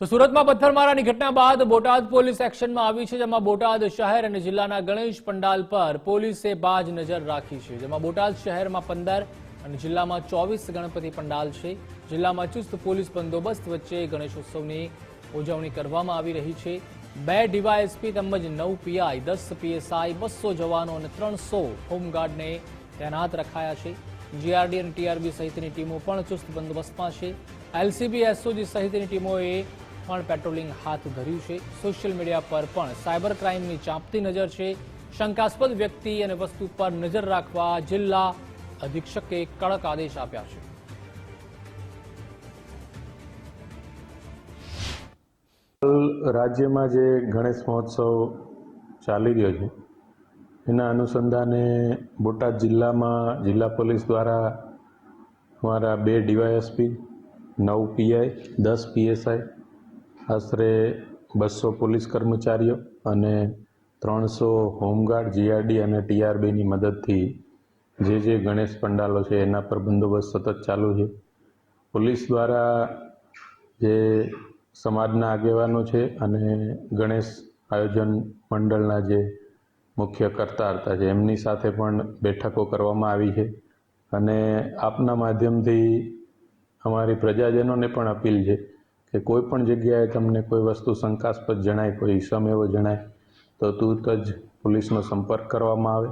તો સુરતમાં પથ્થરમારાની ઘટના બાદ બોટાદ પોલીસ એક્શનમાં આવી છે, જેમાં બોટાદ શહેર અને જિલ્લાના ગણેશ પંડાલ પર પોલીસે બાજ નજર રાખી છે, જેમાં બોટાદ શહેરમાં પંદર અને જિલ્લામાં ચોવીસ ગણપતિ પંડાલ છે. જિલ્લામાં ચુસ્ત પોલીસ બંદોબસ્ત વચ્ચે ગણેશોત્સવની ઉજવણી કરવામાં આવી રહી છે. બે ડીવાયએસપી તેમજ નવ પીઆઈ, દસ પીએસઆઈ, બસો જવાનો અને ત્રણસો હોમગાર્ડને તૈનાત રખાયા છે. જીઆરડી અને ટીઆરબી સહિતની ટીમો પણ ચુસ્ત બંદોબસ્તમાં છે. એલસીબી, એસઓજી સહિતની ટીમોએ પણ પેટ્રોલિંગ હાથ ધર્યું છે. સોશિયલ મીડિયા પર પણ સાયબર ક્રાઇમની ચાંપતી નજર છે. શંકાસ્પદ વ્યક્તિ અને વસ્તુ પર નજર રાખવા જિલ્લા અધિક્ષકે કડક આદેશ આપ્યા છે. રાજ્યમાં જે ગણેશ મહોત્સવ ચાલી રહ્યો છે, એના અનુસંધાને બોટાદ જિલ્લામાં જિલ્લા પોલીસ દ્વારા અમારા બે ડીવાયએસપી, નવ પીઆઈ, દસ પીએસઆઈ આશરે બસો પોલીસ કર્મચારીઓ અને ત્રણસો હોમગાર્ડ, જીઆરડી અને ટીઆરબીની મદદથી જે જે ગણેશ પંડાલો છે એના પર બંદોબસ્ત સતત ચાલુ છે. પોલીસ દ્વારા જે સમાજના આગેવાનો છે અને ગણેશ આયોજન મંડળના જે મુખ્ય કરતા હતા છે, એમની સાથે પણ બેઠકો કરવામાં આવી છે અને આપના માધ્યમથી અમારી પ્રજાજનોને પણ અપીલ છે કે કોઈ પણ જગ્યાએ તમને કોઈ વસ્તુ શંકાસ્પદ જણાય, કોઈ ઈસમ એવો જણાય, તો તુરત જ પોલીસનો સંપર્ક કરવામાં આવે.